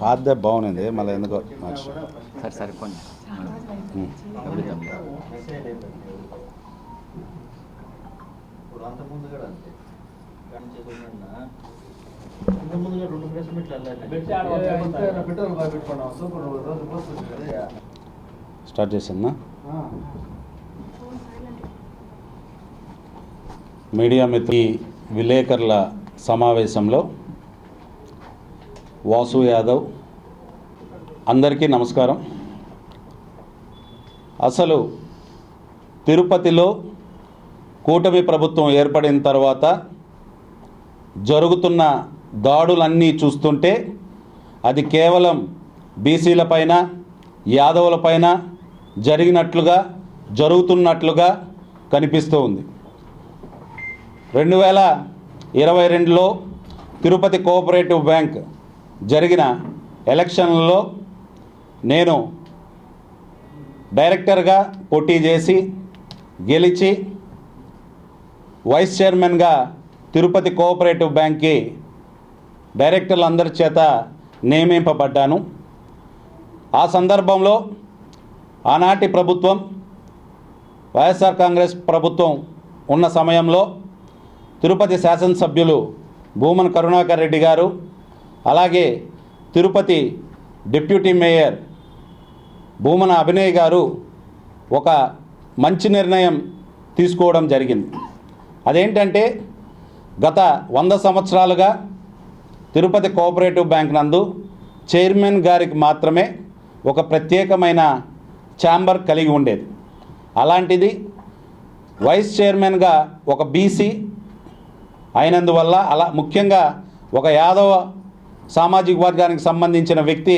పాతదే బాగుంది మళ్ళీ ఎందుకో సరే సరే కొన్ని ఉమ్. అడుగుతాం ఇప్పుడు అంతకుముందు కూడా అంతే కానీ చేయకుండా అంతకుముందు కూడా రెండు ప్రెస్ మీట్లు వెళ్ళాలి స్టార్ట్ చేసిందా మీడియా మిత్రి విలేకరుల సమావేశంలో వాసు యాదవ్. అందరికీ నమస్కారం. అసలు తిరుపతిలో కూటమి ప్రభుత్వం ఏర్పడిన తర్వాత జరుగుతున్న దాడులన్నీ చూస్తుంటే అది కేవలం బీసీలపైన యాదవులపైన జరిగినట్లుగా జరుగుతున్నట్లుగా కనిపిస్తూ ఉంది. రెండు వేల ఇరవై రెండులో తిరుపతి కోఆపరేటివ్ బ్యాంక్ జరిగిన ఎలక్షన్లలో నేను డైరెక్టర్గా పోటీ చేసి గెలిచి వైస్ చైర్మన్గా తిరుపతి కోఆపరేటివ్ బ్యాంక్కి డైరెక్టర్లందరి చేత నియమింపబడ్డాను. ఆ సందర్భంలో ఆనాటి ప్రభుత్వం వైఎస్ఆర్ కాంగ్రెస్ ప్రభుత్వం ఉన్న సమయంలో తిరుపతి శాసనసభ్యులు భూమన్ కరుణాకర్ రెడ్డి గారు అలాగే తిరుపతి డిప్యూటీ మేయర్ భూమన అభినయ్ గారు ఒక మంచి నిర్ణయం తీసుకోవడం జరిగింది. అదేంటంటే గత వంద సంవత్సరాలుగా తిరుపతి కోఆపరేటివ్ బ్యాంక్ నందు చైర్మన్ గారికి మాత్రమే ఒక ప్రత్యేకమైన ఛాంబర్ కలిగి ఉండేది. అలాంటిది వైస్ చైర్మన్గా ఒక బీసీ అయినందువల్ల అలా ముఖ్యంగా ఒక యాదవ సామాజిక వర్గానికి సంబంధించిన వ్యక్తి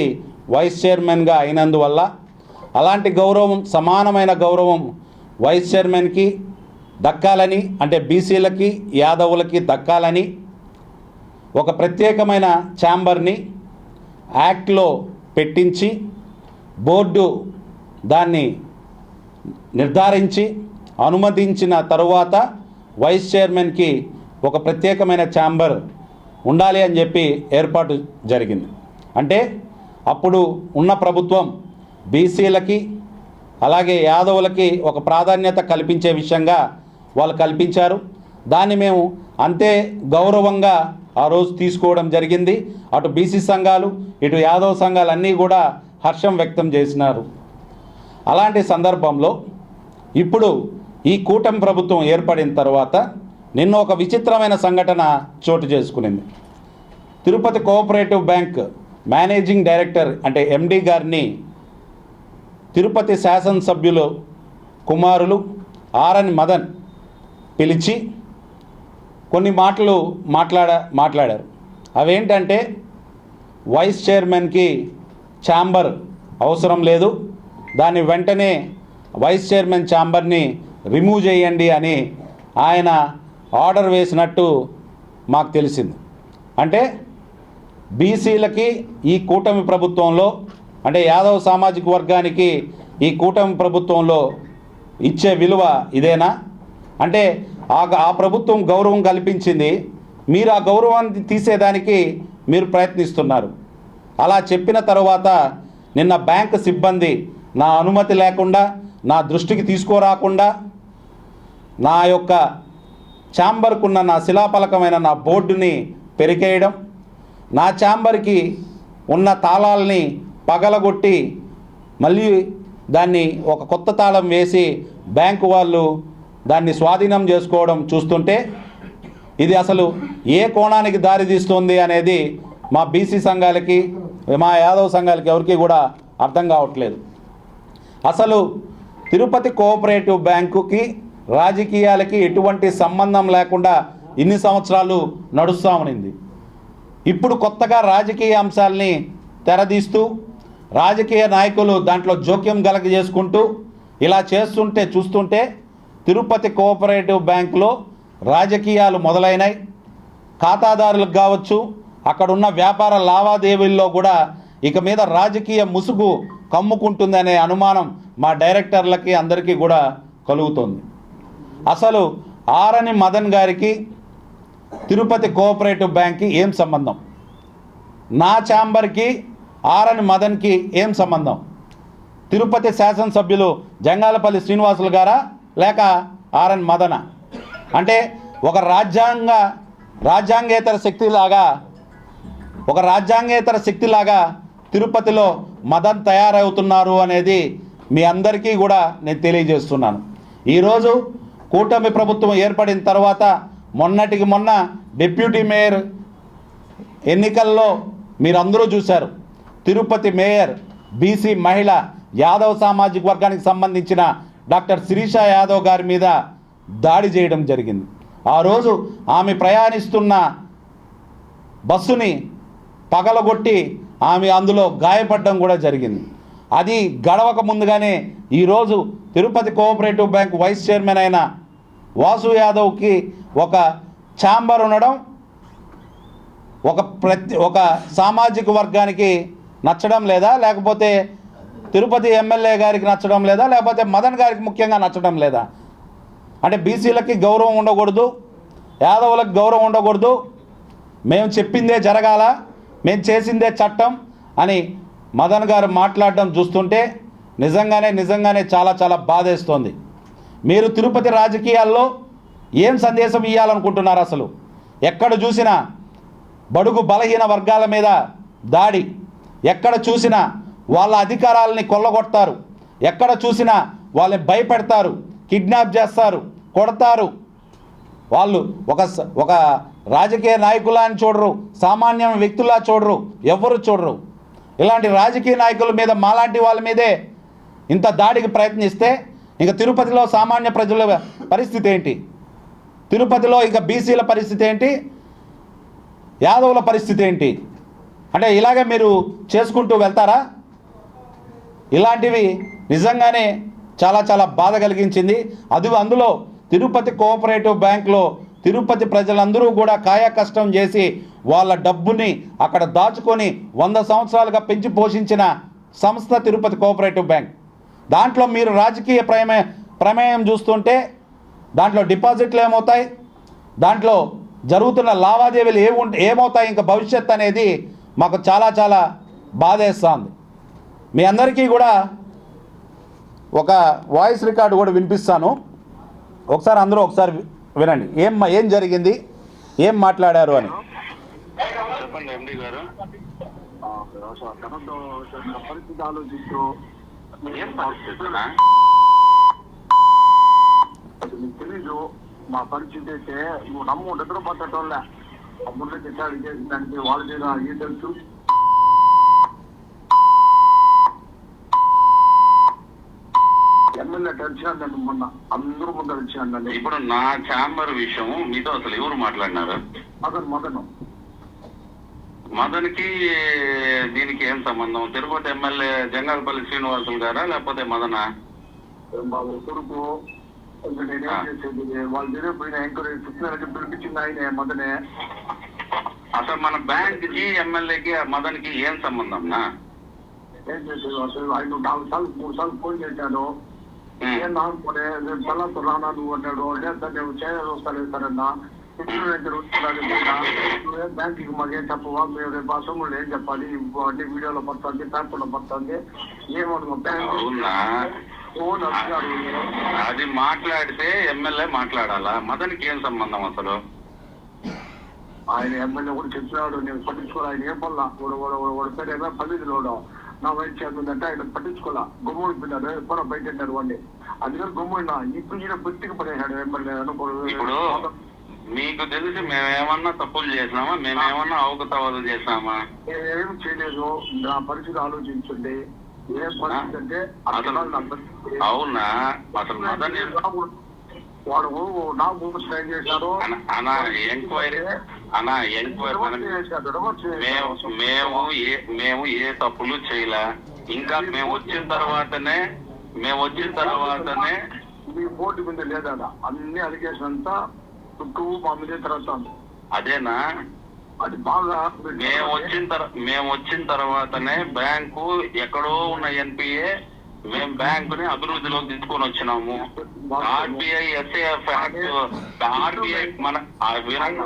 వైస్ చైర్మన్గా అయినందువల్ల అలాంటి గౌరవం సమానమైన గౌరవం వైస్ చైర్మన్కి దక్కాలని అంటే బీసీలకి యాదవులకి దక్కాలని ఒక ప్రత్యేకమైన ఛాంబర్ని యాక్ట్లో పెట్టించి బోర్డు దాన్ని నిర్ధారించి అనుమతించిన తరువాత వైస్ చైర్మన్కి ఒక ప్రత్యేకమైన ఛాంబర్ ఉండాలి అని చెప్పి ఏర్పాటు జరిగింది. అంటే అప్పుడు ఉన్న ప్రభుత్వం బీసీలకి అలాగే యాదవులకి ఒక ప్రాధాన్యత కల్పించే విషయంగా వాళ్ళు కల్పించారు. దాన్ని మేము అంతే గౌరవంగా ఆ రోజు తీసుకోవడం జరిగింది. అటు బీసీ సంఘాలు ఇటు యాదవ సంఘాలు అన్నీ కూడా హర్షం వ్యక్తం చేసినారు. అలాంటి సందర్భంలో ఇప్పుడు ఈ కూటమి ప్రభుత్వం ఏర్పడిన తర్వాత నిన్న ఒక విచిత్రమైన సంఘటన చోటు చేసుకునింది. Tirupati cooperative bank managing director అంటే ఎండి గారిని తిరుపతి శాసనసభ్యులు కుమారులు ఆర్ఎన్ మదన్ పిలిచి కొన్ని మాటలు మాట్లాడ మాట్లాడారు. అవేంటంటే వైస్ చైర్మన్కి ఛాంబర్ అవసరం లేదు. దాన్ని వెంటనే వైస్ చైర్మన్ ఛాంబర్ని రిమూవ్ చేయండి అని ఆయన ఆర్డర్ వేసినట్టు మాకు తెలిసింది. అంటే బీసీలకి ఈ కూటమి ప్రభుత్వంలో అంటే యాదవ్ సామాజిక వర్గానికి ఈ కూటమి ప్రభుత్వంలో ఇచ్చే విలువ ఇదేనా? అంటే ఆ ఆ ప్రభుత్వం గౌరవం కల్పించింది మీరు ఆ గౌరవాన్ని తీసేదానికి మీరు ప్రయత్నిస్తున్నారు. అలా చెప్పిన తర్వాత నిన్న బ్యాంక్ సిబ్బంది నా అనుమతి లేకుండా నా దృష్టికి తీసుకురాకుండా నా యొక్క ఛాంబర్కున్న నా శిలాపలకమైన నా బోర్డుని పెరికేయడం నా ఛాంబర్కి ఉన్న తాళాలని పగలగొట్టి మళ్ళీ దాన్ని ఒక కొత్త తాళం వేసి బ్యాంకు వాళ్ళు దాన్ని స్వాధీనం చేసుకోవడం చూస్తుంటే ఇది అసలు ఏ కోణానికి దారి తీస్తుంది అనేది మా బీసీ సంఘాలకి మా యాదవ్ సంఘాలకి ఎవరికి కూడా అర్థం కావట్లేదు. అసలు తిరుపతి కోఆపరేటివ్ బ్యాంకుకి రాజకీయాలకి ఎటువంటి సంబంధం లేకుండా ఇన్ని సంవత్సరాలు నడుస్తామనింది ఇప్పుడు కొత్తగా రాజకీయ అంశాలని తెరదీస్తూ రాజకీయ నాయకులు దాంట్లో జోక్యం కలగజేసుకుంటూ ఇలా చేస్తుంటే చూస్తుంటే తిరుపతి కోఆపరేటివ్ బ్యాంకులో రాజకీయాలు మొదలైనాయి. ఖాతాదారులకు కావచ్చు అక్కడున్న వ్యాపార లావాదేవీల్లో కూడా ఇక మీద రాజకీయ ముసుగు కమ్ముకుంటుందనే అనుమానం మా డైరెక్టర్లకి అందరికీ కూడా కలుగుతుంది. అసలు ఆరని మదన్ గారికి తిరుపతి కోఆపరేటివ్ బ్యాంక్కి ఏం సంబంధం? నా ఛాంబర్కి ఆరని మదన్కి ఏం సంబంధం? తిరుపతి శాసనసభ్యులు జంగాలపల్లి శ్రీనివాసులు గారా లేక ఆర్ఎన్ మదన? అంటే ఒక రాజ్యాంగ రాజ్యాంగేతర శక్తిలాగా ఒక రాజ్యాంగేతర శక్తిలాగా తిరుపతిలో మదన్ తయారవుతున్నారు అనేది మీ అందరికీ కూడా నేను తెలియజేస్తున్నాను. ఈరోజు కూటమి ప్రభుత్వం ఏర్పడిన తర్వాత మొన్నటికి మొన్న డిప్యూటీ మేయర్ ఎన్నికల్లో మీరందరూ చూశారు. తిరుపతి మేయర్ బీసీ మహిళ యాదవ్ సామాజిక వర్గానికి సంబంధించిన డాక్టర్ శిరీష యాదవ్ గారి మీద దాడి చేయడం జరిగింది. ఆ రోజు ఆమె ప్రయాణిస్తున్న బస్సుని పగలగొట్టి ఆమె అందులో గాయపడడం కూడా జరిగింది. అది గడవక ముందుగానే ఈరోజు Tirupati cooperative bank vice chairman అయిన వాసు యాదవ్కి ఒక ఛాంబర్ ఉండడం ఒక ప్రతి ఒక సామాజిక వర్గానికి నచ్చడం లేదా లేకపోతే తిరుపతి ఎమ్మెల్యే గారికి నచ్చడం లేదా లేకపోతే మదన్ గారికి ముఖ్యంగా నచ్చడం లేదా. అంటే బీసీలకి గౌరవం ఉండకూడదు యాదవులకు గౌరవం ఉండకూడదు. మేము చెప్పిందే జరగాల మేము చేసిందే చట్టం అని మదన్ గారు మాట్లాడడం చూస్తుంటే నిజంగానే నిజంగానే చాలా చాలా బాధేస్తోంది. మీరు తిరుపతి రాజకీయాల్లో ఏం సందేశం ఇవ్వాలనుకుంటున్నారు అసలు? ఎక్కడ చూసినా బడుగు బలహీన వర్గాల మీద దాడి. ఎక్కడ చూసినా వాళ్ళ అధికారాలని కొల్లగొడతారు. ఎక్కడ చూసినా వాళ్ళని భయపెడతారు కిడ్నాప్ చేస్తారు కొడతారు. వాళ్ళు ఒక స- ఒక రాజకీయ నాయకులా అని చూడరు సామాన్య వ్యక్తులా చూడరు ఎవరు చూడరు. ఇలాంటి రాజకీయ నాయకుల మీద మాలాంటి వాళ్ళ మీదే ఇంత దాడికి ప్రయత్నిస్తే ఇక తిరుపతిలో సామాన్య ప్రజల పరిస్థితి ఏంటి? తిరుపతిలో ఇక బీసీల పరిస్థితి ఏంటి? యాదవుల పరిస్థితి ఏంటి? అంటే ఇలాగే మీరు చేసుకుంటూ వెళ్తారా? ఇలాంటివి నిజంగానే చాలా చాలా బాధ కలిగించింది. అది అందులో తిరుపతి కోఆపరేటివ్ బ్యాంక్లో తిరుపతి ప్రజలందరూ కూడా కాయ కష్టం చేసి వాళ్ళ డబ్బుని అక్కడ దాచుకొని వంద సంవత్సరాలుగా పెంచి పోషించిన సంస్థ తిరుపతి కోఆపరేటివ్ బ్యాంక్. దాంట్లో మీరు రాజకీయ ప్రమే ప్రమేయం చూస్తుంటే దాంట్లో డిపాజిట్లు ఏమవుతాయి? దాంట్లో జరుగుతున్న లావాదేవీలు ఏముంట ఏమవుతాయి? ఇంకా భవిష్యత్ అనేది మాకు చాలా చాలా బాధేస్తుంది. మీ అందరికీ కూడా ఒక వాయిస్ రికార్డు కూడా వినిపిస్తాను. ఒకసారి అందరూ ఒకసారి వినండి. ఏం ఏం జరిగింది? ఏం మాట్లాడారు అని? చెప్పండి ఎండి గారు. పరిస్థితి ఆలోచిస్తూ ఏం పరిస్థితున్నా నీకు తెలీదు మా పరిస్థితి అయితే నువ్వు నమ్ము నిద్ర పట్టటోళ్ళ అమ్ముళ్ళు తిట్టాడు చేసిందానికి వాళ్ళ మీద ఏం తెలుసు? ఎమ్మెల్యే నన్ను మొన్న అందరూ వచ్చాను నన్ను ఇప్పుడు నా ఛాంబర్ విషయం మీతో అసలు ఎవరు మాట్లాడినారు? మదన్ మదను. మదన్కి దీనికి ఏం సంబంధం? తిరుపతి ఎమ్మెల్యే జంగాలపల్లి శ్రీనివాసులు గారా లేకపోతే మదనా? కొడుకు. చేసేది? వాళ్ళ దగ్గర పోయిన ఎంక్వైరీ చూసినారంటే పిలిపించింది ఆయనే మదనే. అసలు మన బ్యాంక్కి ఎమ్మెల్యేకి మదన్కి ఏం సంబంధం నా? ఏం చేసేది? అసలు ఆయన నాలుగు సార్లు మూడు సార్లు ఫోన్ చేశాను. ఏం రేపు తలతో రానా నువ్వు అన్నాడు లేదా నేను చేయలేదు వస్తాను నేను తిరుగుతున్నాను నువ్వేం బ్యాంకుకి మాకేం చెప్పవా? మేము రేపు అసెంబ్లీలో ఏం చెప్పాలి? అన్ని వీడియోలో పడుతుంది పేపర్లో పడుతుంది. ఏమనుకో బ్యాంక్ అది మాట్లాడితే ఎమ్మెల్యే మాట్లాడాలా? మదన్కి ఏం సంబంధం అసలు? ఆయన ఎమ్మెల్యే కూడా చెప్పినాడు నేను పట్టించుకోలే ఆయన ఏం పనులా? వాడు పేరు ఏమో పల్లిదిలోడు నా వయసు చేస్తుందంటే ఆయన పట్టించుకోలే. గుమ్మడి పిల్లాడు ఎప్పుడో బయట పెట్టాడు వాడిని అందుకని గుమ్మడిన ఇప్పుడు ఈయన బుద్ధికి పడేశాడు ఎమ్మెల్యే ఇప్పుడు మీకు తెలిసి మేమేమన్నా తప్పులు చేసినామా? మేమేమన్నా అవకతవకలు చేసినామా? ఏం చేయలేదు. నా పరిస్థితి ఆలోచించండి. ఏం పరిస్థితి అంటే. అవునా? అసలు మదన్ వాడు నా భూమి అన- అనా ఎంక్వైరీ అనా ఎంక్వైరీ మనం చేశాడు రివర్స్ మేము. మేము ఏ మేము ఏ తప్పులు చేయలే. ఇంకా మేము వచ్చిన తర్వాతనే మేము వచ్చిన తర్వాతనే మీ బోర్డు మీద లేదా అన్ని అలిగేషన్ అంతా చుట్టూ మా మీద తిరుగుతాను అదేనా? అది బాగా మేము వచ్చిన తర్వా మేము వచ్చిన తర్వాతనే బ్యాంకు ఎక్కడో ఉన్న ఎన్పిఏ మేము బ్యాంకుని అభివృద్ధిలోకి తీసుకొని వచ్చినాము. ఆర్బిఐ ఎస్ఏఎఫ్ యాక్ట్ ఆర్బిఐ మన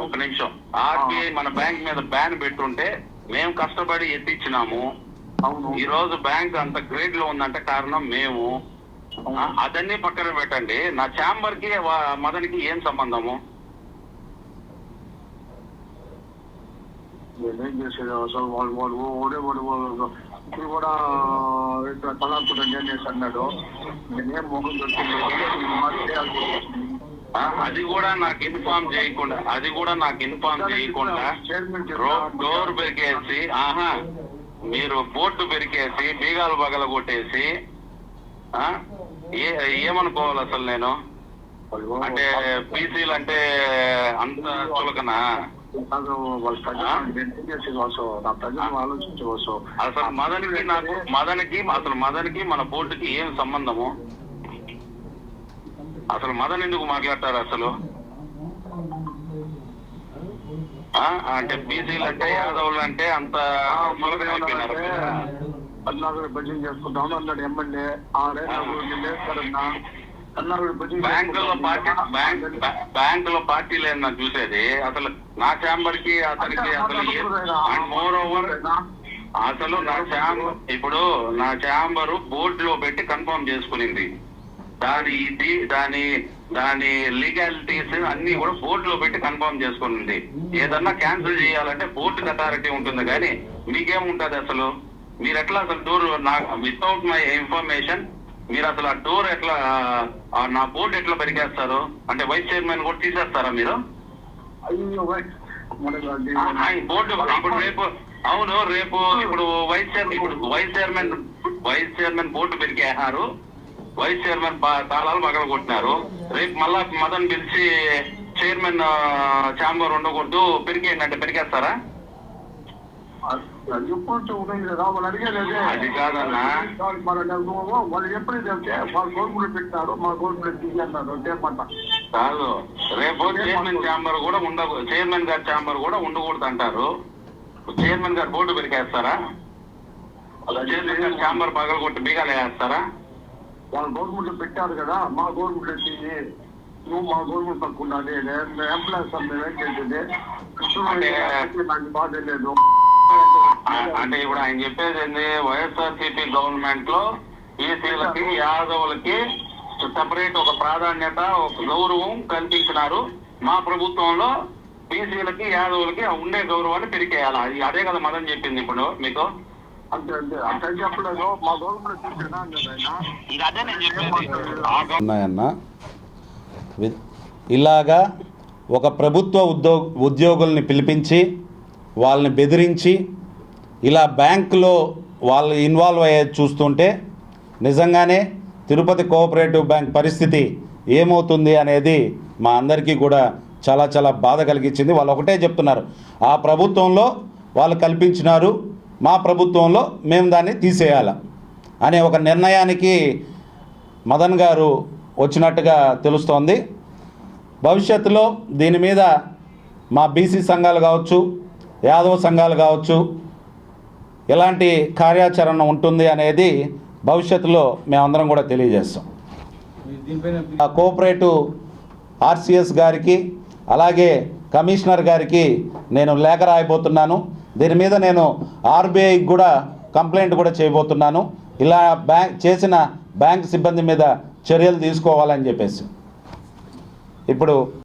ఒక నిమిషం. ఆర్బిఐ మన బ్యాంక్ మీద బ్యాన్ పెట్టుంటే మేము కష్టపడి ఎత్తిచ్చినాము. ఈ రోజు బ్యాంక్ అంత గ్రేడ్లో ఉందంటే కారణం మేము. అదన్నీ పక్కన పెట్టండి. నా ఛాంబర్కి మదన్కి ఏం సంబంధము? చేసేది? అసలు వాళ్ళు వాళ్ళు ఓడే వాళ్ళు ఇప్పుడు కూడా తలాకుడు నేను అన్నాడు. నేనేం మొహం దొరికింది అది కూడా నాకు ఇన్ఫార్మ్ చేయకుండా అది కూడా నాకు ఇన్ఫార్మ్ చేయకుండా డోర్ పెరికేసి ఆహా మీరు బోర్డు పెరికేసి బీగాలు బగల కొట్టేసి ఏమనుకోవాలి అసలు నేను? అంటే పీసీలు అంటే అంత చులకనా? నేను అసలు మదన్కి నాకు మదన్కి అసలు మదన్కి మన బోర్డుకి ఏం సంబంధము? అసలు మదన్ ఎందుకు మాట్లాడతారు అసలు? ఆ, అంటే బీసీలు అంటే యాదవులు అంటే అంత అయిపోయినారు కర్ణాటక భజన చేసుకుంటాను అన్నాడు ఎమ్మెల్యే లేస్తారన్నా కర్ణాటక భజన బ్యాంకులో పార్టీ బ్యాంక్ బ్యా- బ్యాంకులో పార్టీ లేదు నాకు చూసేది. అసలు నా ఛాంబర్కి అతనికి అసలు అండ్ మోర్ ఓవర్ అసలు నా ఛాంబర్ ఇప్పుడు నా ఛాంబరు బోర్డు లో పెట్టి కన్ఫర్మ్ చేసుకునింది. దాని ఇది దాని దాని లీగాలిటీస్ అన్ని కూడా బోర్డు లో పెట్టి కన్ఫర్మ్ చేసుకునింది. ఏదన్నా క్యాన్సిల్ చేయాలంటే బోర్డు అథారిటీ ఉంటుంది కానీ మీకేముంటది అసలు? మీరు ఎట్లా అసలు డోర్ నా వితౌట్ మై ఇన్ఫర్మేషన్ మీరు అసలు ఆ డోర్ ఎట్లా నా బోర్డు ఎట్లా పెరిగేస్తారు అంటే వైస్ చైర్మన్ కూడా తీసేస్తారా మీరు? బోర్డు ఇప్పుడు రేపు అవును రేపు ఇప్పుడు వైస్ చైర్మన్ ఇప్పుడు vice chairman vice chairman board పెరిగేశారు. Vice chairman తాళాలు పగల కొట్టినారు. రేపు మళ్ళా మదన్ పిలిచి చైర్మన్ ఛాంబర్ ఉండకూడదు పెరిగేయండి అంటే పెరిగేస్తారా? ఎప్పుడు ఉన్నాయి కదా వాళ్ళు అడిగేది అది కాదన్నా. మన నువ్వు వాళ్ళు ఎప్పుడు చెప్తే మా గవర్నమెంట్ పెట్టారు మా గవర్నమెంట్ కాదు. రేపు చైర్మన్ ఛాంబర్ కూడా ఉండ చైర్మన్ గారి ఛాంబర్ కూడా ఉండకూడదు అంటారు. చైర్మన్ గారు బోర్డు పెరిగేస్తారా చైర్మన్ గారి ఛాంబర్ పగల కొట్టి బీగాలు వేస్తారా? వాళ్ళు గవర్నమెంట్ పెట్టారు కదా మా గవర్నమెంట్ తీసి నువ్వు మా గవర్నమెంట్ పక్కన ఉండాలి. ఎంప్లాయీస్ మేమేం చేసేది? కృష్ణుడు నాకు బాధ లేదు. అంటే ఇప్పుడు ఆయన చెప్పేది ఏంది? వైఎస్ఆర్సీపీ గవర్నమెంట్లో ఈసీలకి యాదవులకి సెపరేట్ ఒక ప్రాధాన్యత ఒక గౌరవం కల్పించినారు. మా ప్రభుత్వంలో బీసీలకి యాదవులకి ఉండే గౌరవాన్ని పెరికేయాలి అది అదే కదా మదన్ చెప్పింది ఇప్పుడు మీకు? ఇలాగా ఒక ప్రభుత్వ ఉద్యో ఉద్యోగుల్ని పిలిపించి వాళ్ళని బెదిరించి ఇలా బ్యాంకులో వాళ్ళు ఇన్వాల్వ్ అయ్యే చూస్తుంటే నిజంగానే తిరుపతి కోఆపరేటివ్ బ్యాంక్ పరిస్థితి ఏమవుతుంది అనేది మా అందరికీ కూడా చాలా చాలా బాధ కలిగించింది. వాళ్ళు ఒకటే చెప్తున్నారు. ఆ ప్రభుత్వంలో వాళ్ళు కల్పించినారు. మా ప్రభుత్వంలో మేము దాన్ని తీసేయాల అనే ఒక నిర్ణయానికి మదన్ గారు వచ్చినట్టుగా తెలుస్తోంది. భవిష్యత్తులో దీని మీద మా బీసీ సంఘాలు కావచ్చు యాదవ సంఘాలు కావచ్చు ఎలాంటి కార్యాచరణ ఉంటుంది అనేది భవిష్యత్తులో మేమందరం కూడా తెలియజేస్తాం. ఆ కోఆపరేటివ్ ఆర్సిఎస్ గారికి అలాగే కమిషనర్ గారికి నేను లేఖ రాయబోతున్నాను. దీని మీద నేను ఆర్బీఐకి కూడా కంప్లైంట్ కూడా చేయబోతున్నాను. ఇలా బ్యాంక్ చేసిన బ్యాంక్ సిబ్బంది మీద చర్యలు తీసుకోవాలని చెప్పేసి. ఇప్పుడు